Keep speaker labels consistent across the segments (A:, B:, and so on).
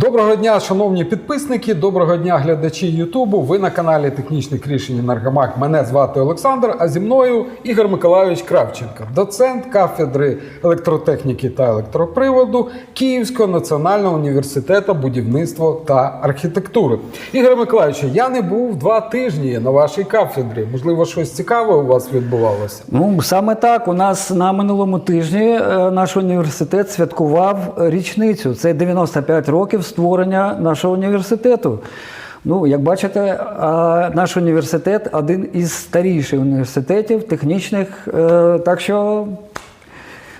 A: Доброго дня, шановні підписники, доброго дня, глядачі Ютубу. Ви на каналі Технічних рішень Енергомак. Мене звати Олександр, а зі мною Ігор Миколайович Кравченко, доцент кафедри електротехніки та електроприводу Київського національного університету будівництва та архітектури. Ігор Миколайович, я не був два тижні на вашій кафедрі. Можливо, щось цікаве у вас відбувалося?
B: Ну саме так. У нас на минулому тижні е, наш університет святкував річницю. Це 95 років створення нашого університету. Ну, як бачите, наш університет один із старіших університетів технічних. е, Так що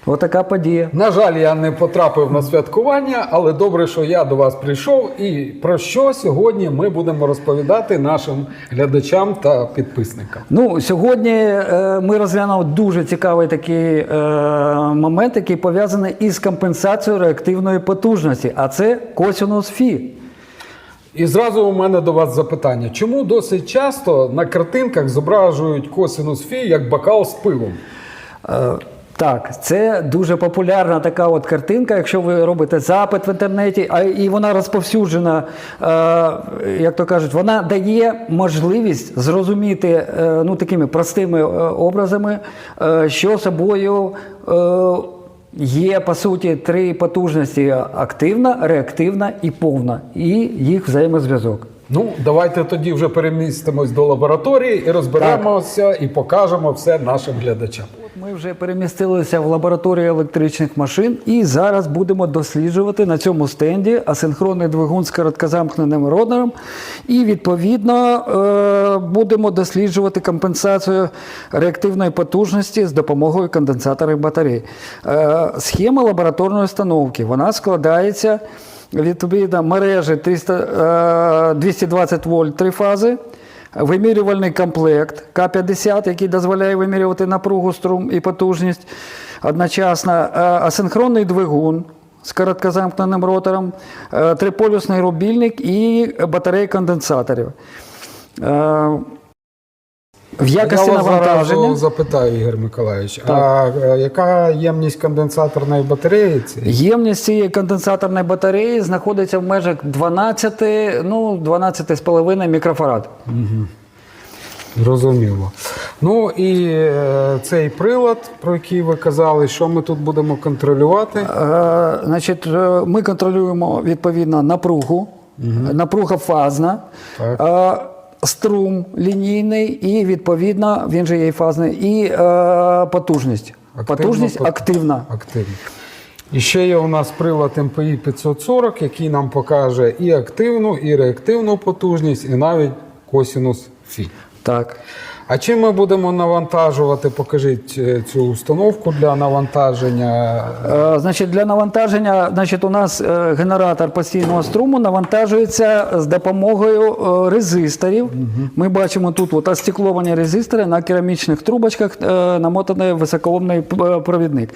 B: отака подія.
A: На жаль, я не потрапив на святкування, але добре, що я до вас прийшов. І про що сьогодні ми будемо розповідати нашим глядачам та підписникам.
B: Ну, сьогодні е, ми розглянули дуже цікавий такий е, момент, який пов'язаний із компенсацією реактивної потужності, а це косинус фі.
A: І зразу у мене до вас запитання: чому досить часто на картинках зображують косинус фі як бокал з пивом?
B: Е, Так, це дуже популярна така от картинка. Якщо ви робите запит в інтернеті, а і вона розповсюджена, е, як то кажуть, вона дає можливість зрозуміти е, ну, такими простими е, образами, е, що собою. е, Є по суті три потужності: активна, реактивна і повна, і їх взаємозв'язок.
A: Ну, давайте тоді вже перемістимось до лабораторії і розберемося і покажемо все нашим глядачам.
B: Ми вже перемістилися в лабораторію електричних машин і зараз будемо досліджувати на цьому стенді асинхронний двигун з короткозамкненим ротором. І відповідно е, будемо досліджувати компенсацію реактивної потужності з допомогою конденсаторів батарей. Е, Схема лабораторної установки вона складається відповідно мережі 300, е, 220 вольт три фази. Вимірювальний комплект К-50, який дозволяє вимірювати напругу, струм і потужність одночасно, Е, асинхронний двигун з короткозамкненим ротором, е, триполюсний рубільник і батареї конденсаторів. В якості
A: Я вас
B: навантаження.
A: зразу запитаю, Ігор Миколаївич, а е, яка ємність конденсаторної батареї? цієї?
B: Ємність цієї конденсаторної батареї знаходиться в межах 12, ну, 12,5 мікрофарад.
A: Зрозуміло. Ну і е, цей прилад, про який ви казали, що ми тут будемо контролювати?
B: Е, Значить, е, ми контролюємо відповідно напругу, напруга фазна, е, струм лінійний і відповідно він же є і фазний, і е, потужність.
A: Активно,
B: потужність
A: пот-
B: активна.
A: Активно. І ще є у нас прилад МПІ 540, який нам покаже і активну, і реактивну потужність, і навіть косінус Фі.
B: Так.
A: А чим ми будемо навантажувати? Покажіть е, цю установку для навантаження.
B: Е, Значить, для навантаження, значить, у нас е, генератор постійного струму навантажується з допомогою резисторів. Ми бачимо тут от остекловані резистори на керамічних трубочках, намотаний високоомний провідник.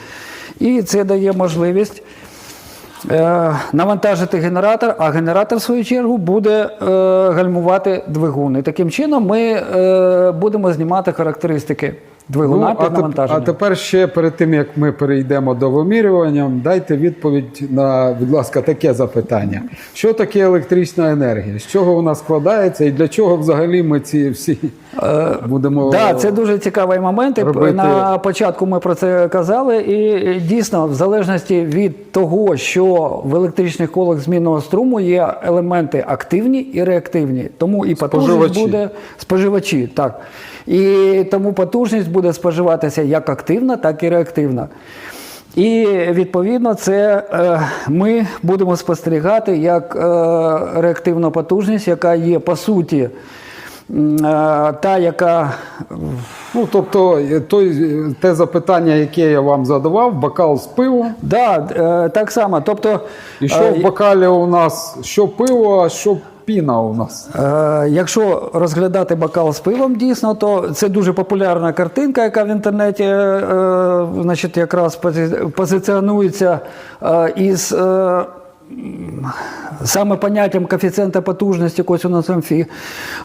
B: І це дає можливість. Е, Навантажити генератор, а генератор, в свою чергу, буде е, гальмувати двигун. І таким чином ми е, будемо знімати характеристики двигуна
A: Ну, а,
B: під навантаженням.
A: а тепер ще перед тим як ми перейдемо до вимірювання, дайте відповідь на, будь ласка, таке запитання: що таке електрична енергія? З чого вона складається і для чого взагалі ми ці всі будемо
B: Так, да, це дуже цікавий момент.
A: Робити-
B: На початку ми про це казали. І дійсно, в залежності від того, що в електричних колах змінного струму є елементи активні і реактивні. Тому і потужність
A: Споживачі.
B: буде споживачі. Так. І тому потужність буде споживатися як активна, так і реактивна. І відповідно, це е, ми будемо спостерігати як е, реактивна потужність, яка є по суті е, та, яка
A: Ну, тобто, той, те запитання, яке я вам задавав, бокал з пивом.
B: да, так само. Тобто,
A: І що в бокалі у нас що пиво, а що піна у нас?
B: Е, Якщо розглядати бокал з пивом дійсно, то це дуже популярна картинка, яка в інтернеті е, е, значить, якраз позиціонується е, із. е, Саме поняттям коефіцієнта потужності косинусом фі,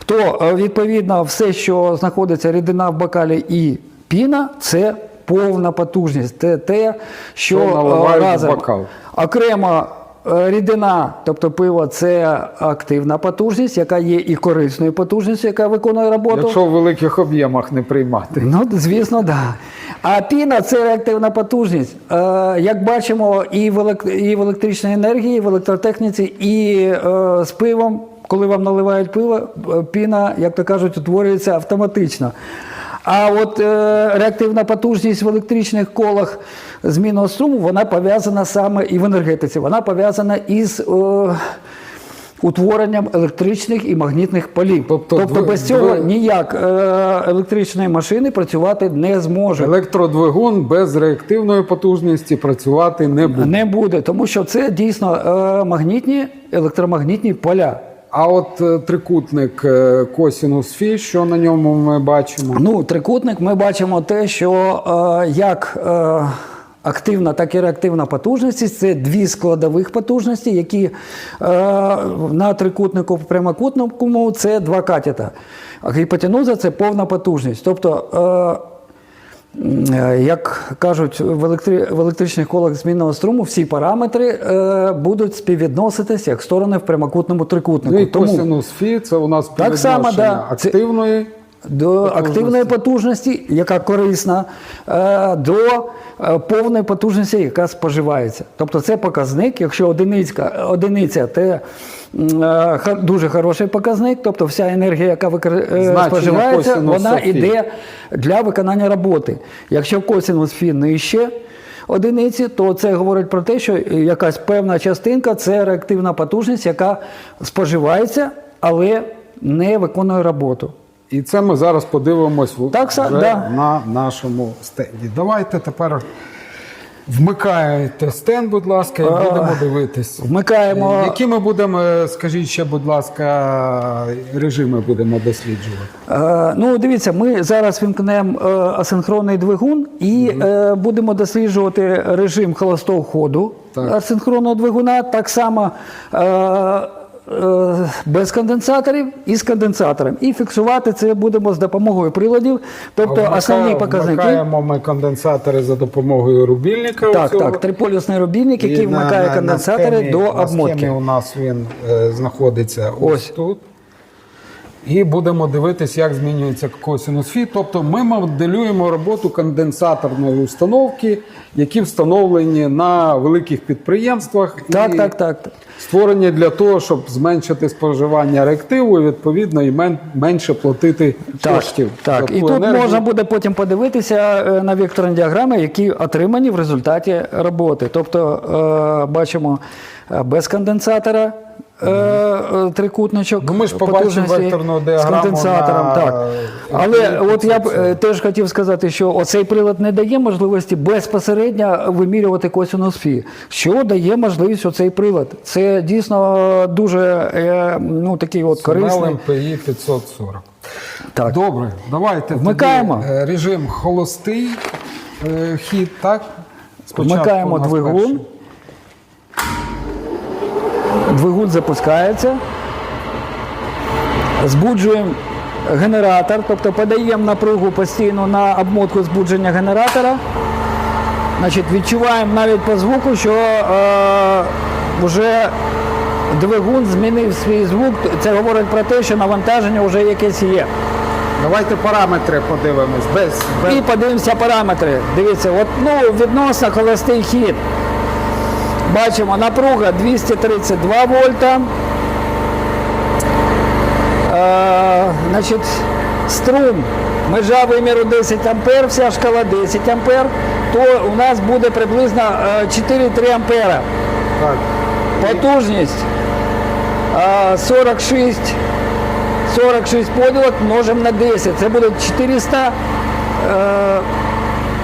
B: то е, відповідно все, що знаходиться рідина в бокалі і піна, це повна потужність. Це те, що
A: Що
B: е, разом
A: бокал.
B: окремо рідина, тобто пиво це активна потужність, яка є і корисною потужністю, яка виконує роботу.
A: Якщо в великих об'ємах не приймати.
B: Ну, звісно, так. Да. А піна це реактивна потужність. Е, як бачимо, і в, електричній енергії, і в електротехніці, і е, з пивом, коли вам наливають пиво, е, піна, як то кажуть, утворюється автоматично. А от е, реактивна потужність в електричних колах змінного струму, вона пов'язана саме і в енергетиці, вона пов'язана із. Е, Утворенням електричних і магнітних полів.
A: Тобто
B: Тобто, без цього ніяк е, електричної машини працювати не зможе.
A: Електродвигун без реактивної потужності працювати не буде.
B: Не буде, тому що це дійсно е, магнітні електромагнітні поля.
A: А от е, трикутник е, косінус фі, що на ньому ми бачимо?
B: Ну, трикутник ми бачимо те, що е, як е, активна, так і реактивна потужності це дві складових потужності, які е, на трикутнику в прямокутному це два катета. Гіпотенуза це повна потужність. Тобто. Е, Як кажуть в, електри... в електричних колах змінного струму, всі параметри е, будуть співвідноситися як сторони в прямокутному трикутнику.
A: Ну і косінус фі це у нас
B: Так само, да.
A: Активної.
B: до активної потужності, яка корисна, е, до е, повної потужності, яка споживається. Тобто це показник, якщо одиниця, одиниця е, ха- дуже хороший показник, тобто вся енергія, яка е,
A: Значення
B: споживається, вона йде для виконання роботи. Якщо косинус фі нижче одиниці, то це говорить про те, що якась певна частинка це реактивна потужність, яка споживається, але не виконує роботу.
A: І це ми зараз подивимось
B: Так,
A: вже
B: да.
A: на нашому стенді. Давайте тепер вмикайте стенд, будь ласка, і будемо дивитись.
B: Вмикаємо.
A: Е, Які ми будемо, е, скажіть ще, будь ласка, режими будемо досліджувати?
B: Е, ну, дивіться, ми зараз вімкнемо е, асинхронний двигун і е, будемо досліджувати режим холостого ходу
A: Так.
B: асинхронного двигуна, так само е, без конденсаторів і з конденсатором. І фіксувати це будемо з допомогою приладів, тобто
A: Вмикаємо-
B: основні показники.
A: Вмикаємо ми конденсатори за допомогою рубільника.
B: Так, так, триполюсний рубільник,
A: І
B: який
A: на-
B: вмикає
A: на- на
B: конденсатори
A: схемі-
B: до
A: На схемі у нас він е, знаходиться ось,
B: Ось.
A: тут. І будемо дивитись, як змінюється косинус фі. Тобто ми моделюємо роботу конденсаторної установки, які встановлені на великих підприємствах.
B: Так,
A: і
B: так, так. так.
A: Створені для того, щоб зменшити споживання реактиву і відповідно і мен- менше платити
B: Так,
A: коштів.
B: так.
A: за
B: І тут
A: енергію.
B: можна буде потім подивитися е, на векторні діаграми, які отримані в результаті роботи. Тобто е, бачимо е, без конденсатора. Е, е, Трикутничок
A: Ну, ми ж побачимо векторну
B: з конденсатором.
A: на
B: Так. Але от я б е, теж хотів сказати, що оцей прилад не дає можливості безпосередньо вимірювати косинус фі. Що дає можливість оцей прилад? Це дійсно дуже ну, такий от корисний.
A: МПІ 540.
B: Так.
A: Добре, давайте
B: Вмикаємо.
A: режим холостий е, хід, так? Спочатку
B: Вмикаємо двигун.
A: перший.
B: Двигун запускається. Збуджуємо генератор, тобто подаємо напругу постійно на обмотку збудження генератора. Значить, відчуваємо навіть по звуку, що е, вже двигун змінив свій звук. Це говорить про те, що навантаження вже якесь є.
A: Давайте параметри подивимось. Без, без...
B: І подивимося параметри. Дивіться, от, ну, відносно холостий хід. Бачимо, напруга 232 вольта. Е, значить, струм, межа виміру 10 ампер, вся шкала 10 ампер, то у нас буде приблизно е, 4-3 ампера.
A: Так.
B: Потужність а, 46, 46 поділок множимо на 10. Це буде 400, е,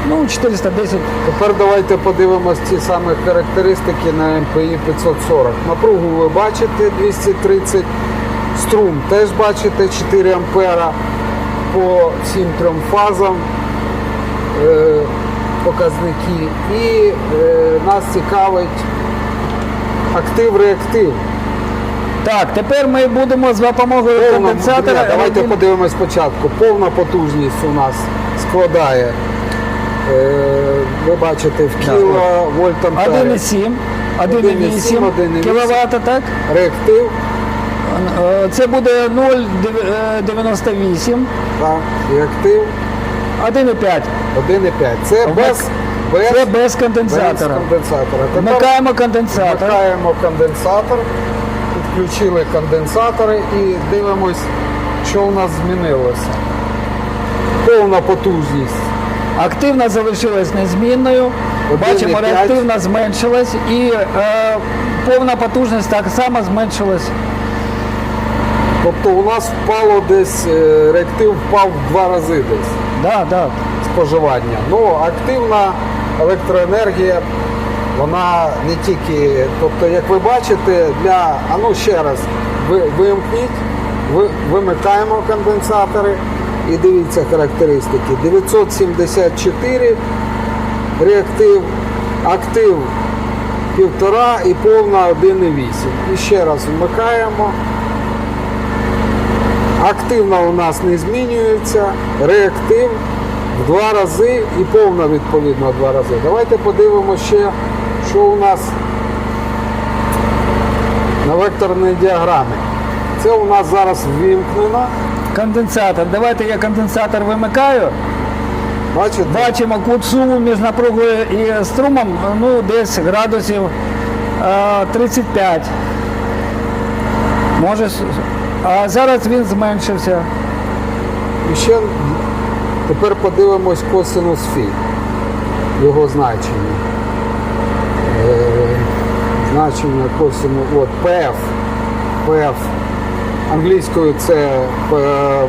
B: ну 410.
A: Тепер давайте подивимось ці самі характеристики на МПІ 540. Напругу ви бачите 230, струм теж бачите 4 ампера по всім трьом фазам е, показники. І е, нас цікавить актив-реактив.
B: Так, тепер ми будемо з допомогою
A: Повна,
B: конденсатора.
A: Давайте подивимось спочатку. Повна потужність у нас складає, ви бачите, в кіловольт ампери.
B: 1,7. 1,8
A: 1,8
B: кВт, так?
A: Реактив,
B: Е, Це буде 0,98,
A: так, реактив
B: 1,5.
A: 1,5. Це без, без,
B: Це без
A: без
B: конденсатора.
A: конденсатора. Тепер
B: Вмикаємо конденсатор.
A: вмикаємо конденсатор, підключили конденсатори і дивимось, що у нас змінилося. Повна потужність.
B: Активна залишилась незмінною. Бачимо, реактивна зменшилась і е, повна потужність так само зменшилась.
A: Тобто у нас впало десь, е, реактив впав в два рази десь.
B: Да, да.
A: споживання. Ну, активна електроенергія, вона не тільки, тобто, як ви бачите, для, а ну ще раз, ви, вимкніть, ви, вимикаємо конденсатори і дивіться характеристики. 974 реактив, актив 1,5 і повна 1,8. І ще раз вмикаємо. Активна у нас не змінюється, реактив в два рази і повна відповідно в два рази. Давайте подивимося ще, що у нас на векторній діаграмі. Це у нас зараз ввімкнено.
B: Конденсатор. Давайте я конденсатор вимикаю.
A: Бачите?
B: Бачимо кут суму між напругою і струмом ну, десь градусів е, 35. Може, а зараз він зменшився.
A: І ще тепер подивимось косинус фі, його значення. Е, значення косину, от PF. PF. Англійською це е,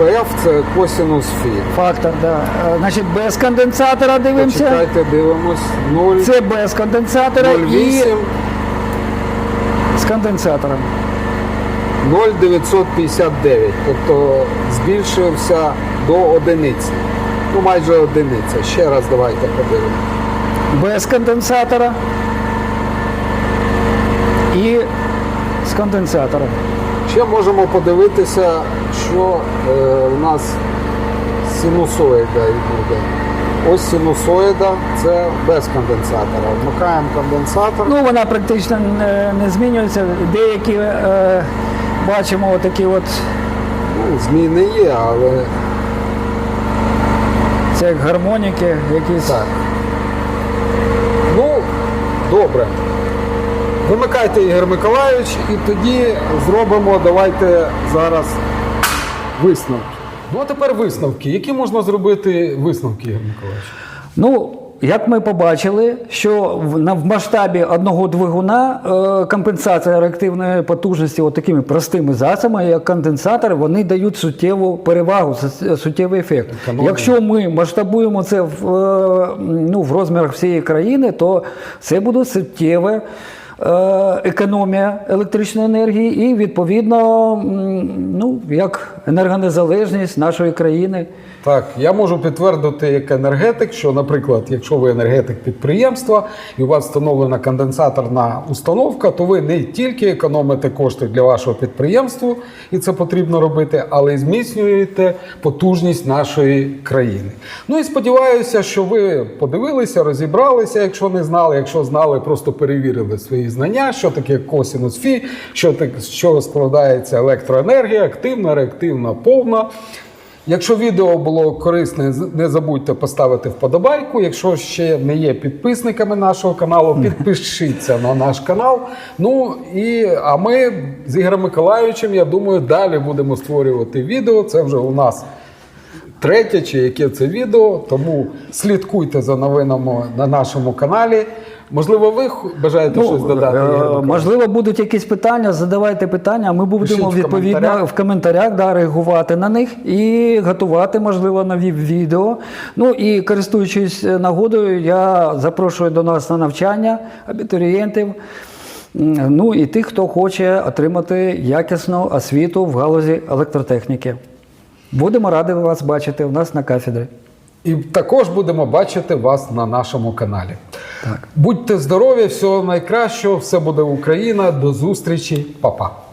A: PF це косинус фі.
B: Фактор, да. Е, Значить, без конденсатора дивимося.
A: Почекайте, дивимось. 0,
B: Це без конденсатора і з конденсатором.
A: 0,959. Тобто збільшився до одиниці. Ну, майже одиниця. Ще раз давайте подивимось.
B: Без конденсатора і з конденсатором.
A: Ще можемо подивитися, що е, у нас синусоїда буде. Ось синусоїда це без конденсатора. Вмикаємо конденсатор.
B: Ну, вона практично не, не змінюється. Деякі е, бачимо отакі от,
A: Ну, зміни є, але
B: це як гармоніки, якісь.
A: так. Ну, добре. Вимикайте Ігор Миколайович і тоді зробимо, давайте зараз висновки. Ну а тепер висновки. Які можна зробити висновки, Ігор Миколайович?
B: Ну, як ми побачили, що в, на, в масштабі одного двигуна е, компенсація реактивної потужності от такими простими засобами, як конденсатор, вони дають суттєву перевагу, суттєвий ефект.
A: Економія.
B: Якщо ми масштабуємо це в, е, ну, в розмірах всієї країни, то це буде суттєве. Е, Економія електричної енергії і відповідно ну, як енергонезалежність нашої країни.
A: Так, я можу підтвердити як енергетик, що, наприклад, якщо ви енергетик підприємства і у вас встановлена конденсаторна установка, то ви не тільки економите кошти для вашого підприємства, і це потрібно робити, але й зміцнюєте потужність нашої країни. Ну і сподіваюся, що ви подивилися, розібралися, якщо не знали. Якщо знали, просто перевірили свої знання, що таке косинус фі, що так, з чого складається електроенергія, активна, реактивна, повна. Якщо відео було корисне, не забудьте поставити вподобайку. Якщо ще не є підписниками нашого каналу, підпишіться на наш канал. Ну і а ми з Ігорем Миколаївичем, я думаю, далі будемо створювати відео. Це вже у нас третє чи яке це відео. Тому слідкуйте за новинами на нашому каналі. Можливо, ви бажаєте щось додати?
B: е, Можливо, будуть якісь питання, задавайте питання, а ми будемо
A: Пишіть в
B: відповідно
A: коментарях.
B: в коментарях да, реагувати на них і готувати, можливо, нові відео. Ну і користуючись нагодою, я запрошую до нас на навчання абітурієнтів. Ну і тих, хто хоче отримати якісну освіту в галузі електротехніки. Будемо раді вас бачити у нас на кафедрі.
A: І також будемо бачити вас на нашому каналі.
B: Так.
A: Будьте здорові, всього найкращого, все буде Україна. До зустрічі, Па-па.